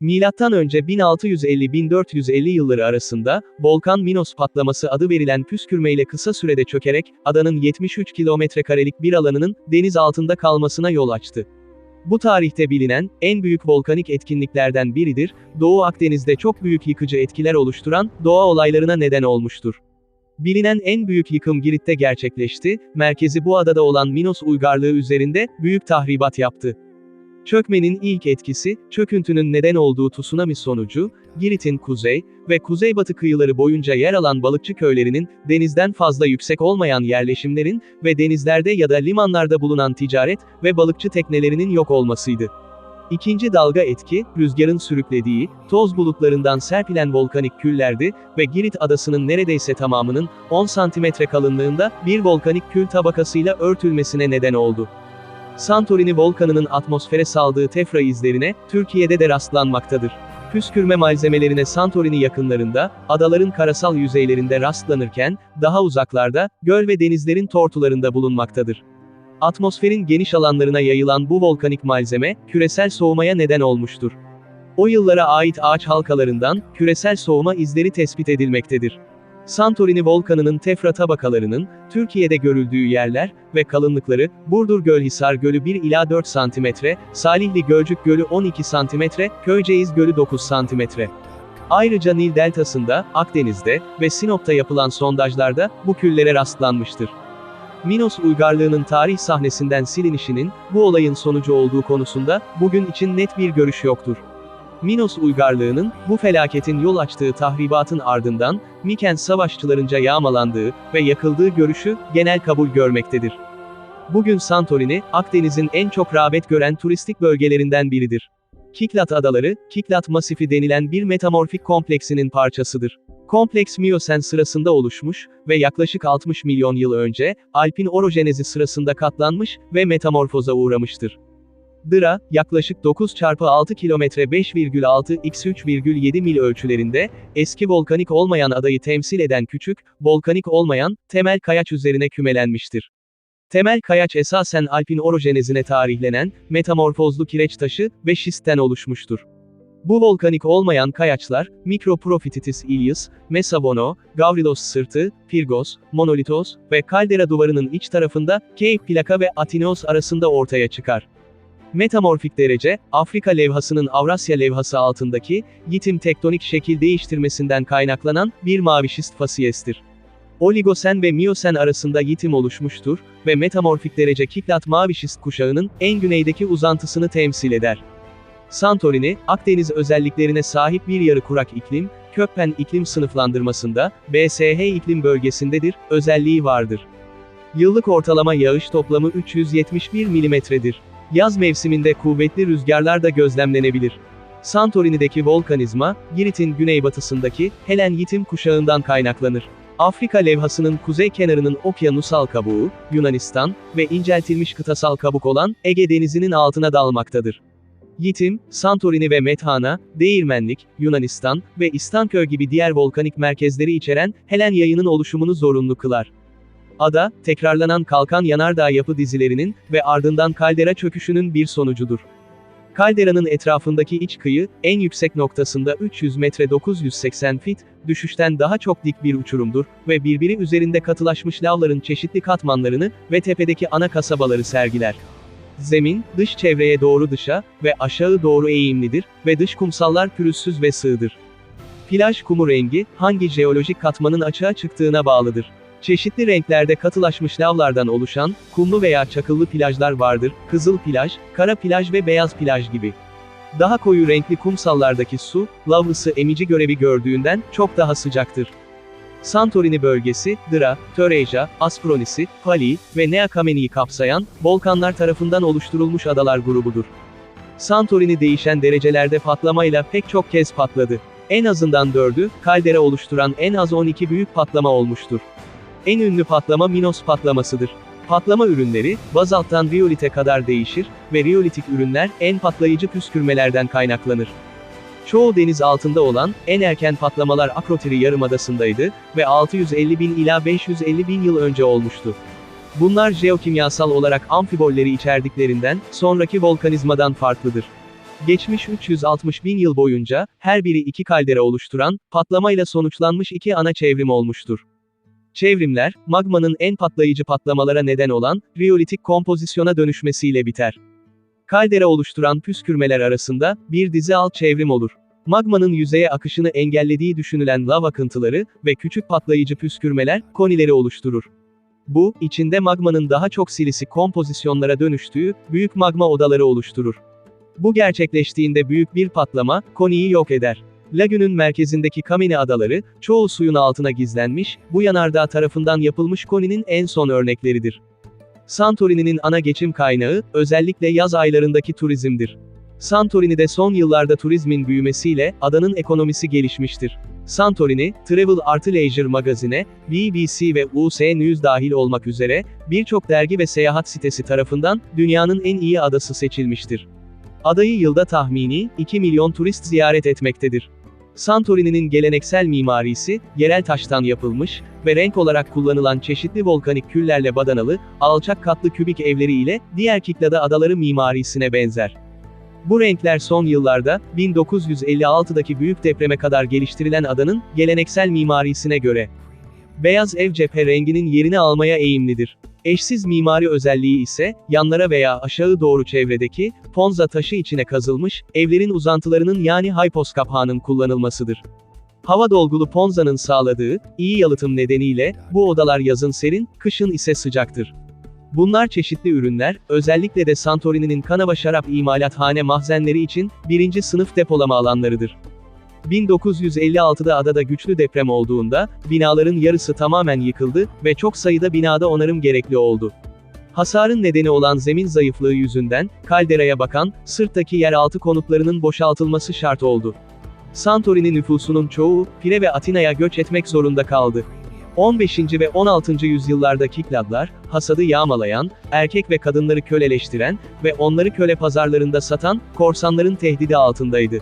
Milattan önce 1650-1450 yılları arasında, volkan Minos patlaması adı verilen püskürmeyle kısa sürede çökerek, adanın 73 kilometrekarelik bir alanının, deniz altında kalmasına yol açtı. Bu tarihte bilinen, en büyük volkanik etkinliklerden biridir, Doğu Akdeniz'de çok büyük yıkıcı etkiler oluşturan, doğa olaylarına neden olmuştur. Bilinen en büyük yıkım Girit'te gerçekleşti, merkezi bu adada olan Minos uygarlığı üzerinde, büyük tahribat yaptı. Çökmenin ilk etkisi, çöküntünün neden olduğu tsunami sonucu, Girit'in kuzey ve kuzeybatı kıyıları boyunca yer alan balıkçı köylerinin, denizden fazla yüksek olmayan yerleşimlerin ve denizlerde ya da limanlarda bulunan ticaret ve balıkçı teknelerinin yok olmasıydı. İkinci dalga etki, rüzgarın sürüklediği, toz bulutlarından serpilen volkanik küllerdi ve Girit adasının neredeyse tamamının, 10 santimetre kalınlığında, bir volkanik kül tabakasıyla örtülmesine neden oldu. Santorini volkanının atmosfere saldığı tefra izlerine, Türkiye'de de rastlanmaktadır. Püskürme malzemelerine Santorini yakınlarında, adaların karasal yüzeylerinde rastlanırken, daha uzaklarda, göl ve denizlerin tortularında bulunmaktadır. Atmosferin geniş alanlarına yayılan bu volkanik malzeme, küresel soğumaya neden olmuştur. O yıllara ait ağaç halkalarından, küresel soğuma izleri tespit edilmektedir. Santorini volkanının tefra tabakalarının, Türkiye'de görüldüğü yerler ve kalınlıkları, Burdur Gölhisar Gölü 1 ila 4 cm, Salihli Gölcük Gölü 12 cm, Köyceğiz Gölü 9 cm. Ayrıca Nil Deltası'nda, Akdeniz'de ve Sinop'ta yapılan sondajlarda, bu küllere rastlanmıştır. Minos uygarlığının tarih sahnesinden silinişinin, bu olayın sonucu olduğu konusunda, bugün için net bir görüş yoktur. Minos uygarlığının, bu felaketin yol açtığı tahribatın ardından, Mikens savaşçılarınca yağmalandığı ve yakıldığı görüşü, genel kabul görmektedir. Bugün Santorini, Akdeniz'in en çok rağbet gören turistik bölgelerinden biridir. Kiklat Adaları, Kiklat Masifi denilen bir metamorfik kompleksinin parçasıdır. Kompleks Miyosen sırasında oluşmuş ve yaklaşık 60 milyon yıl önce, Alpin orojenezi sırasında katlanmış ve metamorfoza uğramıştır. Dıra, yaklaşık 9 çarpı 6 kilometre 5,6 x 3,7 mil ölçülerinde, eski volkanik olmayan adayı temsil eden küçük, volkanik olmayan, temel kayaç üzerine kümelenmiştir. Temel kayaç esasen Alpin orojenezine tarihlenen, metamorfozlu kireç taşı ve şistten oluşmuştur. Bu volkanik olmayan kayaçlar, Mikroprofititis ilias, Mesabono, Gavrilos sırtı, Pirgos, Monolitos ve kaldera duvarının iç tarafında, Cape plaka ve Atinos arasında ortaya çıkar. Metamorfik derece, Afrika levhasının Avrasya levhası altındaki, yitim tektonik şekil değiştirmesinden kaynaklanan, bir mavişist fasiyestir. Oligosen ve Miyosen arasında yitim oluşmuştur ve metamorfik derece Kiklat mavişist kuşağının, en güneydeki uzantısını temsil eder. Santorini, Akdeniz özelliklerine sahip bir yarı kurak iklim, Köppen iklim sınıflandırmasında, BSH iklim bölgesindedir, özelliği vardır. Yıllık ortalama yağış toplamı 371 milimetredir. Yaz mevsiminde kuvvetli rüzgarlar da gözlemlenebilir. Santorini'deki volkanizma, Girit'in güneybatısındaki, Helen Yitim kuşağından kaynaklanır. Afrika levhasının kuzey kenarının okyanusal kabuğu, Yunanistan ve inceltilmiş kıtasal kabuk olan, Ege denizinin altına dalmaktadır. Yitim, Santorini ve Methana, Değirmenlik, Yunanistan ve İstanköy gibi diğer volkanik merkezleri içeren, Helen yayının oluşumunu zorunlu kılar. Ada, tekrarlanan kalkan yanardağ yapı dizilerinin ve ardından kaldera çöküşünün bir sonucudur. Kalderanın etrafındaki iç kıyı, en yüksek noktasında 300 metre 980 fit, düşüşten daha çok dik bir uçurumdur ve birbiri üzerinde katılaşmış lavların çeşitli katmanlarını ve tepedeki ana kasabaları sergiler. Zemin, dış çevreye doğru dışa ve aşağı doğru eğimlidir ve dış kumsallar pürüzsüz ve sığdır. Plaj kumu rengi, hangi jeolojik katmanın açığa çıktığına bağlıdır. Çeşitli renklerde katılaşmış lavlardan oluşan, kumlu veya çakıllı plajlar vardır, kızıl plaj, kara plaj ve beyaz plaj gibi. Daha koyu renkli kumsallardaki su, lav ısı emici görevi gördüğünden, çok daha sıcaktır. Santorini bölgesi, Dıra, Töreja, Aspronisi, Pali ve Nea Kameni'yi kapsayan, volkanlar tarafından oluşturulmuş adalar grubudur. Santorini değişen derecelerde patlamayla pek çok kez patladı. En azından dördü, kaldera oluşturan en az 12 büyük patlama olmuştur. En ünlü patlama Minos patlamasıdır. Patlama ürünleri, bazalttan riyolite kadar değişir ve riyolitik ürünler, en patlayıcı püskürmelerden kaynaklanır. Çoğu deniz altında olan, en erken patlamalar Akrotiri Yarımadası'ndaydı ve 650 bin ila 550 bin yıl önce olmuştu. Bunlar jeokimyasal olarak amfibolleri içerdiklerinden, sonraki volkanizmadan farklıdır. Geçmiş 360 bin yıl boyunca, her biri iki kaldera oluşturan, patlamayla sonuçlanmış iki ana çevrim olmuştur. Çevrimler, magmanın en patlayıcı patlamalara neden olan, riyolitik kompozisyona dönüşmesiyle biter. Kaldera oluşturan püskürmeler arasında, bir dizi alt çevrim olur. Magmanın yüzeye akışını engellediği düşünülen lav akıntıları ve küçük patlayıcı püskürmeler, konileri oluşturur. Bu, içinde magmanın daha çok silisi kompozisyonlara dönüştüğü, büyük magma odaları oluşturur. Bu gerçekleştiğinde büyük bir patlama, koniyi yok eder. Lagünün merkezindeki Kameni adaları, çoğu suyun altına gizlenmiş, bu yanardağ tarafından yapılmış koninin en son örnekleridir. Santorini'nin ana geçim kaynağı, özellikle yaz aylarındaki turizmdir. Santorini'de son yıllarda turizmin büyümesiyle, adanın ekonomisi gelişmiştir. Santorini, Travel artı Leisure magazine, BBC ve US News dahil olmak üzere, birçok dergi ve seyahat sitesi tarafından, dünyanın en iyi adası seçilmiştir. Adayı yılda tahmini, 2 milyon turist ziyaret etmektedir. Santorini'nin geleneksel mimarisi, yerel taştan yapılmış ve renk olarak kullanılan çeşitli volkanik küllerle badanalı, alçak katlı kübik evleri ile, diğer Kiklada adaları mimarisine benzer. Bu renkler son yıllarda, 1956'daki büyük depreme kadar geliştirilen adanın, geleneksel mimarisine göre, beyaz ev cephe renginin yerini almaya eğimlidir. Eşsiz mimari özelliği ise, yanlara veya aşağı doğru çevredeki, ponza taşı içine kazılmış, evlerin uzantılarının yani hypos kapağının kullanılmasıdır. Hava dolgulu ponzanın sağladığı, iyi yalıtım nedeniyle, bu odalar yazın serin, kışın ise sıcaktır. Bunlar çeşitli ürünler, özellikle de Santorini'nin kanava şarap imalathane mahzenleri için, birinci sınıf depolama alanlarıdır. 1956'da adada güçlü deprem olduğunda, binaların yarısı tamamen yıkıldı ve çok sayıda binada onarım gerekli oldu. Hasarın nedeni olan zemin zayıflığı yüzünden, kalderaya bakan, sırttaki yeraltı konutlarının boşaltılması şart oldu. Santorini nüfusunun çoğu, Pire ve Atina'ya göç etmek zorunda kaldı. 15. ve 16. yüzyıllarda Kikladlar, hasadı yağmalayan, erkek ve kadınları köleleştiren ve onları köle pazarlarında satan, korsanların tehdidi altındaydı.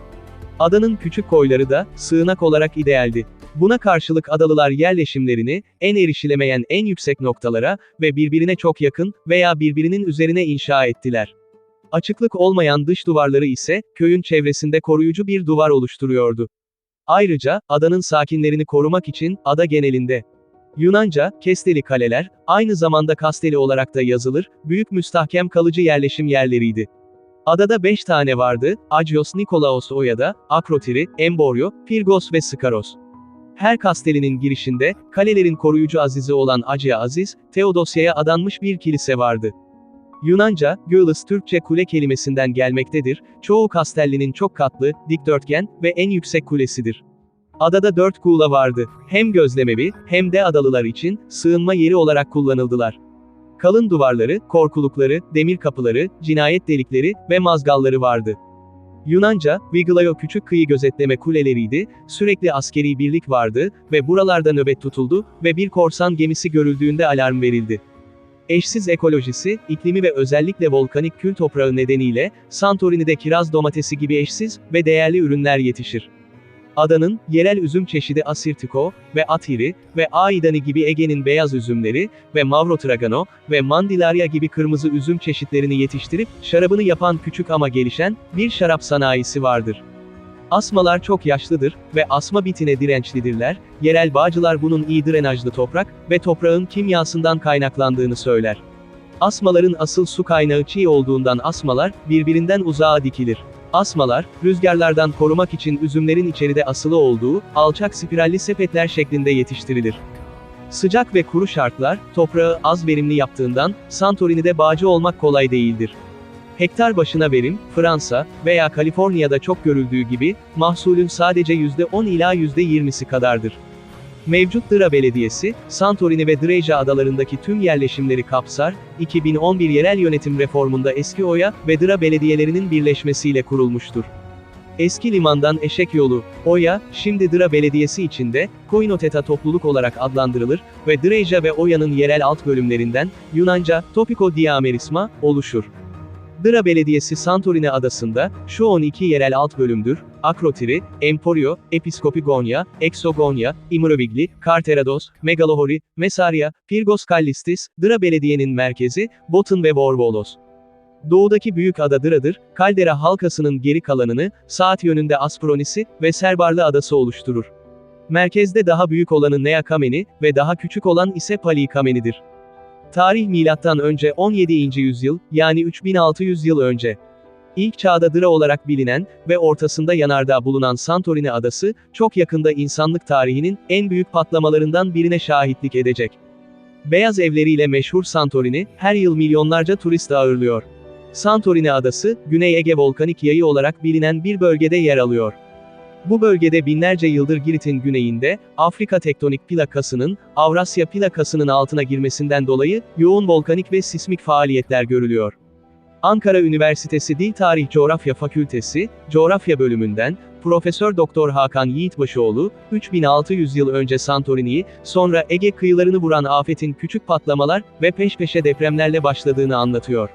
Adanın küçük koyları da, sığınak olarak idealdi. Buna karşılık adalılar yerleşimlerini, en erişilemeyen en yüksek noktalara ve birbirine çok yakın veya birbirinin üzerine inşa ettiler. Açıklık olmayan dış duvarları ise, köyün çevresinde koruyucu bir duvar oluşturuyordu. Ayrıca, adanın sakinlerini korumak için, ada genelinde, Yunanca, kesteli kaleler, aynı zamanda kasteli olarak da yazılır, büyük müstahkem kalıcı yerleşim yerleriydi. Adada 5 tane vardı, Agios Nikolaos Oya'da, Akrotiri, Emborio, Pirgos ve Skaros. Her kastelinin girişinde, kalelerin koruyucu azizi olan Agia Aziz, Theodosya'ya adanmış bir kilise vardı. Yunanca, Gölis Türkçe kule kelimesinden gelmektedir, çoğu kastellinin çok katlı, dikdörtgen ve en yüksek kulesidir. Adada dört kuğula vardı. Hem gözlemevi, hem de adalılar için, sığınma yeri olarak kullanıldılar. Kalın duvarları, korkulukları, demir kapıları, cinayet delikleri ve mazgalları vardı. Yunanca, Viglayo küçük kıyı gözetleme kuleleriydi, sürekli askeri birlik vardı ve buralarda nöbet tutuldu ve bir korsan gemisi görüldüğünde alarm verildi. Eşsiz ekolojisi, iklimi ve özellikle volkanik kül toprağı nedeniyle, Santorini'de kiraz domatesi gibi eşsiz ve değerli ürünler yetişir. Adanın, yerel üzüm çeşidi Asirtiko ve Atiri ve Aidani gibi Ege'nin beyaz üzümleri ve Mavrotragano ve Mandilarya gibi kırmızı üzüm çeşitlerini yetiştirip, şarabını yapan küçük ama gelişen, bir şarap sanayisi vardır. Asmalar çok yaşlıdır ve asma bitine dirençlidirler, yerel bağcılar bunun iyi drenajlı toprak ve toprağın kimyasından kaynaklandığını söyler. Asmaların asıl su kaynağı çiğ olduğundan asmalar, birbirinden uzağa dikilir. Asmalar, rüzgarlardan korumak için üzümlerin içeride asılı olduğu, alçak spiralli sepetler şeklinde yetiştirilir. Sıcak ve kuru şartlar, toprağı az verimli yaptığından, Santorini'de bağcı olmak kolay değildir. Hektar başına verim, Fransa veya Kaliforniya'da çok görüldüğü gibi, mahsulün sadece %10 ila %20'si kadardır. Mevcut Dıra Belediyesi, Santorini ve Dreja adalarındaki tüm yerleşimleri kapsar, 2011 yerel yönetim reformunda Eski Oya ve Dıra belediyelerinin birleşmesiyle kurulmuştur. Eski limandan Eşek Yolu, Oya, şimdi Dıra Belediyesi içinde, Koinoteta topluluk olarak adlandırılır ve Dreja ve Oya'nın yerel alt bölümlerinden, Yunanca, Topiko Diamerisma, oluşur. Dıra Belediyesi Santorini adasında, şu 12 yerel alt bölümdür, Akrotiri, Emporio, Episkopigonia, Exogonia, Imrovigli, Karterados, Megalohori, Mesaria, Pirgos Kallistis, Dıra Belediye'nin merkezi, Botun ve Vorvolos. Doğudaki büyük ada Dıra'dır, kaldera halkasının geri kalanını, saat yönünde Aspronisi ve Serbarlı adası oluşturur. Merkezde daha büyük olanı Nea Kameni ve daha küçük olan ise Pali Kameni'dir. Tarih milattan önce 17. yüzyıl, yani 3600 yıl önce. İlk çağda Dıra olarak bilinen ve ortasında yanardağ bulunan Santorini adası, çok yakında insanlık tarihinin en büyük patlamalarından birine şahitlik edecek. Beyaz evleriyle meşhur Santorini, her yıl milyonlarca turist ağırlıyor. Santorini adası, Güney Ege volkanik yayı olarak bilinen bir bölgede yer alıyor. Bu bölgede binlerce yıldır Girit'in güneyinde, Afrika tektonik plakasının, Avrasya plakasının altına girmesinden dolayı, yoğun volkanik ve sismik faaliyetler görülüyor. Ankara Üniversitesi Dil Tarih Coğrafya Fakültesi, Coğrafya bölümünden, Profesör Doktor Hakan Yiğitbaşıoğlu, 3600 yıl önce Santorini'yi, sonra Ege kıyılarını vuran afetin küçük patlamalar ve peş peşe depremlerle başladığını anlatıyor.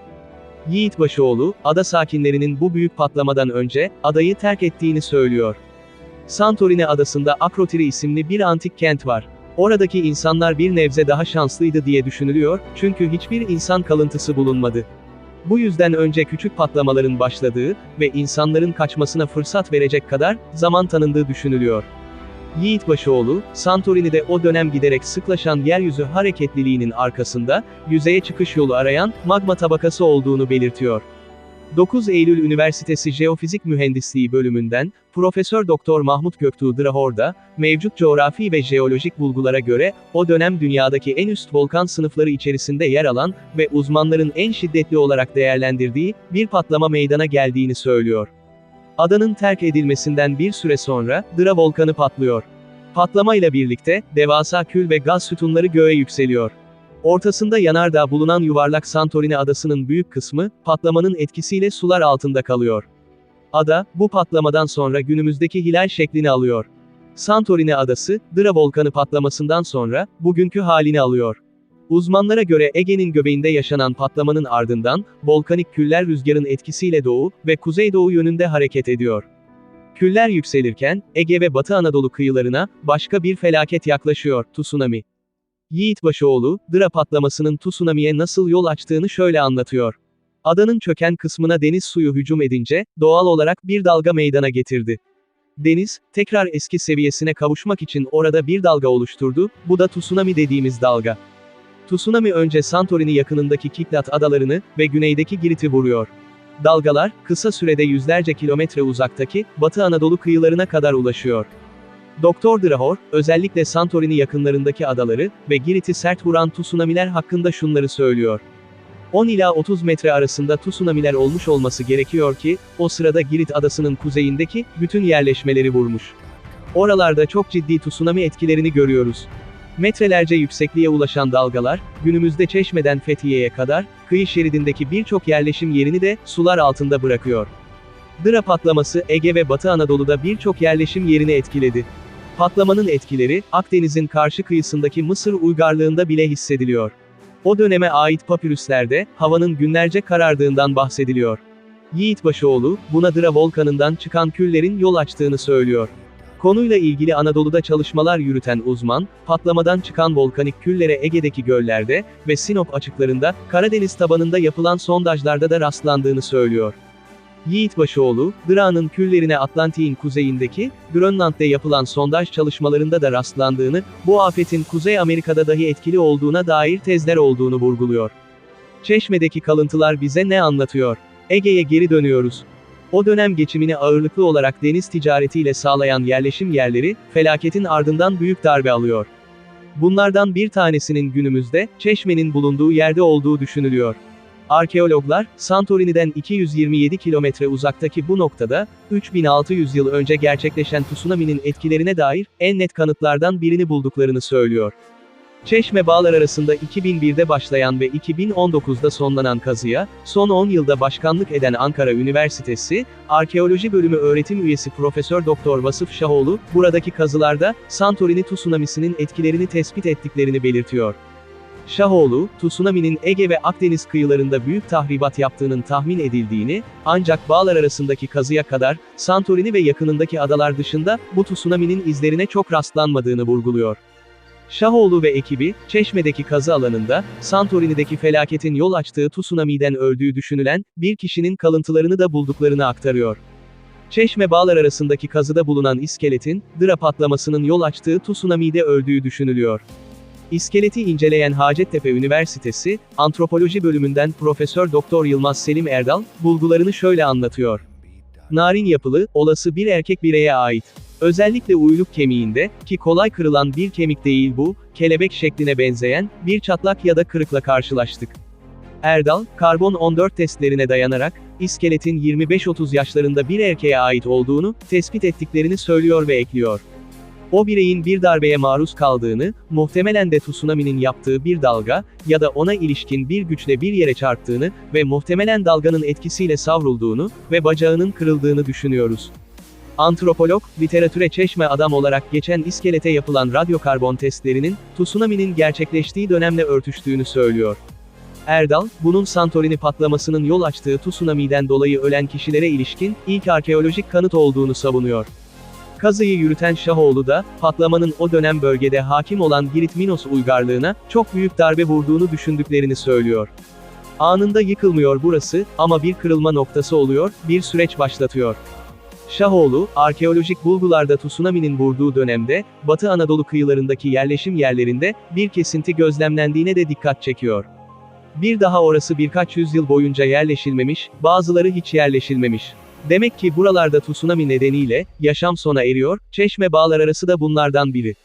Yiğitbaşıoğlu, ada sakinlerinin bu büyük patlamadan önce, adayı terk ettiğini söylüyor. Santorini adasında Akrotiri isimli bir antik kent var. Oradaki insanlar bir nebze daha şanslıydı diye düşünülüyor, çünkü hiçbir insan kalıntısı bulunmadı. Bu yüzden önce küçük patlamaların başladığı ve insanların kaçmasına fırsat verecek kadar zaman tanındığı düşünülüyor. Yiğitbaşıoğlu, Santorini'de o dönem giderek sıklaşan yeryüzü hareketliliğinin arkasında, yüzeye çıkış yolu arayan, magma tabakası olduğunu belirtiyor. 9 Eylül Üniversitesi Jeofizik Mühendisliği bölümünden, Profesör Doktor Mahmut Göktuğ Drahor'da, mevcut coğrafi ve jeolojik bulgulara göre, o dönem dünyadaki en üst volkan sınıfları içerisinde yer alan ve uzmanların en şiddetli olarak değerlendirdiği, bir patlama meydana geldiğini söylüyor. Adanın terk edilmesinden bir süre sonra, Dra volkanı patlıyor. Patlamayla birlikte, devasa kül ve gaz sütunları göğe yükseliyor. Ortasında yanardağ bulunan yuvarlak Santorini adasının büyük kısmı, patlamanın etkisiyle sular altında kalıyor. Ada, bu patlamadan sonra günümüzdeki hilal şeklini alıyor. Santorini adası, Dra volkanı patlamasından sonra, bugünkü halini alıyor. Uzmanlara göre Ege'nin göbeğinde yaşanan patlamanın ardından, volkanik küller rüzgarın etkisiyle doğu ve kuzeydoğu yönünde hareket ediyor. Küller yükselirken, Ege ve Batı Anadolu kıyılarına, başka bir felaket yaklaşıyor, tsunami. Yiğitbaşıoğlu, Dra patlamasının tsunami'ye nasıl yol açtığını şöyle anlatıyor. Adanın çöken kısmına deniz suyu hücum edince, doğal olarak bir dalga meydana getirdi. Deniz, tekrar eski seviyesine kavuşmak için orada bir dalga oluşturdu, bu da tsunami dediğimiz dalga. Tsunami önce Santorini yakınındaki Kiklat adalarını ve güneydeki Girit'i vuruyor. Dalgalar, kısa sürede yüzlerce kilometre uzaktaki, Batı Anadolu kıyılarına kadar ulaşıyor. Doktor Drahor, özellikle Santorini yakınlarındaki adaları ve Girit'i sert vuran tsunamiler hakkında şunları söylüyor. 10 ila 30 metre arasında tsunamiler olmuş olması gerekiyor ki, o sırada Girit adasının kuzeyindeki, bütün yerleşmeleri vurmuş. Oralarda çok ciddi tsunami etkilerini görüyoruz. Metrelerce yüksekliğe ulaşan dalgalar, günümüzde Çeşme'den Fethiye'ye kadar, kıyı şeridindeki birçok yerleşim yerini de, sular altında bırakıyor. Dra patlaması, Ege ve Batı Anadolu'da birçok yerleşim yerini etkiledi. Patlamanın etkileri, Akdeniz'in karşı kıyısındaki Mısır uygarlığında bile hissediliyor. O döneme ait papürüslerde, havanın günlerce karardığından bahsediliyor. Yiğitbaşıoğlu, buna Dra volkanından çıkan küllerin yol açtığını söylüyor. Konuyla ilgili Anadolu'da çalışmalar yürüten uzman, patlamadan çıkan volkanik küllere Ege'deki göllerde ve Sinop açıklarında, Karadeniz tabanında yapılan sondajlarda da rastlandığını söylüyor. Yiğitbaşıoğlu, Dra'nın küllerine Atlantik'in kuzeyindeki, Grönland'de yapılan sondaj çalışmalarında da rastlandığını, bu afetin Kuzey Amerika'da dahi etkili olduğuna dair tezler olduğunu vurguluyor. Çeşme'deki kalıntılar bize ne anlatıyor? Ege'ye geri dönüyoruz. O dönem geçimini ağırlıklı olarak deniz ticaretiyle sağlayan yerleşim yerleri, felaketin ardından büyük darbe alıyor. Bunlardan bir tanesinin günümüzde, Çeşme'nin bulunduğu yerde olduğu düşünülüyor. Arkeologlar, Santorini'den 227 kilometre uzaktaki bu noktada, 3600 yıl önce gerçekleşen tsunami'nin etkilerine dair, en net kanıtlardan birini bulduklarını söylüyor. Çeşme bağlar arasında 2001'de başlayan ve 2019'da sonlanan kazıya, son 10 yılda başkanlık eden Ankara Üniversitesi, Arkeoloji Bölümü öğretim üyesi Profesör Doktor Vasıf Şahoğlu, buradaki kazılarda, Santorini tsunami'sinin etkilerini tespit ettiklerini belirtiyor. Şahoğlu, tsunami'nin Ege ve Akdeniz kıyılarında büyük tahribat yaptığının tahmin edildiğini, ancak bağlar arasındaki kazıya kadar, Santorini ve yakınındaki adalar dışında, bu tsunami'nin izlerine çok rastlanmadığını vurguluyor. Şahoğlu ve ekibi, Çeşme'deki kazı alanında, Santorini'deki felaketin yol açtığı tsunami'den öldüğü düşünülen, bir kişinin kalıntılarını da bulduklarını aktarıyor. Çeşme bağlar arasındaki kazıda bulunan iskeletin, Dıra patlamasının yol açtığı tsunami'de öldüğü düşünülüyor. İskeleti inceleyen Hacettepe Üniversitesi, Antropoloji bölümünden Profesör Doktor Yılmaz Selim Erdal, bulgularını şöyle anlatıyor. Narin yapılı, olası bir erkek bireye ait. Özellikle uyluk kemiğinde, ki kolay kırılan bir kemik değil bu, kelebek şekline benzeyen, bir çatlak ya da kırıkla karşılaştık. Erdal, karbon 14 testlerine dayanarak, iskeletin 25-30 yaşlarında bir erkeğe ait olduğunu, tespit ettiklerini söylüyor ve ekliyor. O bireyin bir darbeye maruz kaldığını, muhtemelen de tsunami'nin yaptığı bir dalga, ya da ona ilişkin bir güçle bir yere çarptığını ve muhtemelen dalganın etkisiyle savrulduğunu ve bacağının kırıldığını düşünüyoruz. Antropolog, literatüre çeşme adam olarak geçen iskelete yapılan radyokarbon testlerinin, tsunami'nin gerçekleştiği dönemle örtüştüğünü söylüyor. Erdal, bunun Santorini patlamasının yol açtığı tsunami'den dolayı ölen kişilere ilişkin, ilk arkeolojik kanıt olduğunu savunuyor. Kazıyı yürüten Şahoğlu da, patlamanın o dönem bölgede hakim olan Girit Minos uygarlığına, çok büyük darbe vurduğunu düşündüklerini söylüyor. Anında yıkılmıyor burası, ama bir kırılma noktası oluyor, bir süreç başlatıyor. Şahoğlu, arkeolojik bulgularda tsunami'nin vurduğu dönemde, Batı Anadolu kıyılarındaki yerleşim yerlerinde, bir kesinti gözlemlendiğine de dikkat çekiyor. Bir daha orası birkaç yüzyıl boyunca yerleşilmemiş, bazıları hiç yerleşilmemiş. Demek ki buralarda tsunami nedeniyle, yaşam sona eriyor, Çeşme Bağlar arası da bunlardan biri.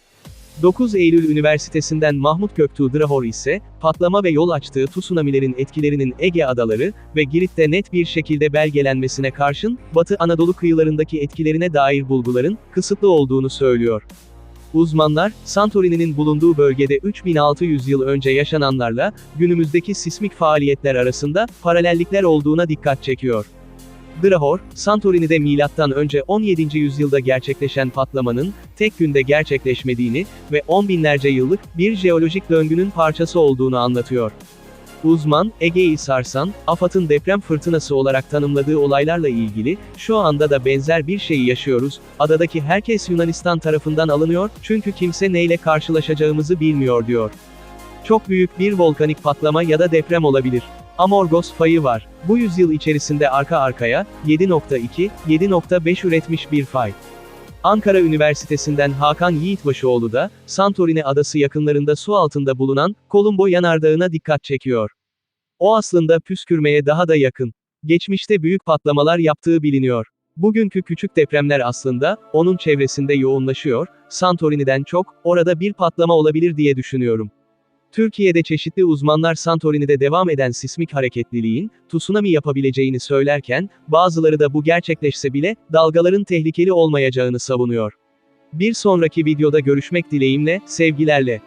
9 Eylül Üniversitesi'nden Mahmut Göktuğ Drahor ise, patlama ve yol açtığı tsunamilerin etkilerinin Ege adaları ve Girit'te net bir şekilde belgelenmesine karşın, Batı Anadolu kıyılarındaki etkilerine dair bulguların, kısıtlı olduğunu söylüyor. Uzmanlar, Santorini'nin bulunduğu bölgede 3600 yıl önce yaşananlarla, günümüzdeki sismik faaliyetler arasında, paralellikler olduğuna dikkat çekiyor. Drahor, Santorini'de önce 17. yüzyılda gerçekleşen patlamanın, tek günde gerçekleşmediğini ve on binlerce yıllık bir jeolojik döngünün parçası olduğunu anlatıyor. Uzman, Ege'yi sarsan, AFAD'ın deprem fırtınası olarak tanımladığı olaylarla ilgili, şu anda da benzer bir şeyi yaşıyoruz, adadaki herkes Yunanistan tarafından alınıyor, çünkü kimse neyle karşılaşacağımızı bilmiyor diyor. Çok büyük bir volkanik patlama ya da deprem olabilir. Amorgos fayı var. Bu yüzyıl içerisinde arka arkaya, 7.2, 7.5 üretmiş bir fay. Ankara Üniversitesi'nden Hakan Yiğitbaşıoğlu da, Santorini adası yakınlarında su altında bulunan, Kolumbo yanardağına dikkat çekiyor. O aslında püskürmeye daha da yakın. Geçmişte büyük patlamalar yaptığı biliniyor. Bugünkü küçük depremler aslında, onun çevresinde yoğunlaşıyor, Santorini'den çok, orada bir patlama olabilir diye düşünüyorum. Türkiye'de çeşitli uzmanlar Santorini'de devam eden sismik hareketliliğin, tsunami yapabileceğini söylerken, bazıları da bu gerçekleşse bile, dalgaların tehlikeli olmayacağını savunuyor. Bir sonraki videoda görüşmek dileğimle, sevgilerle.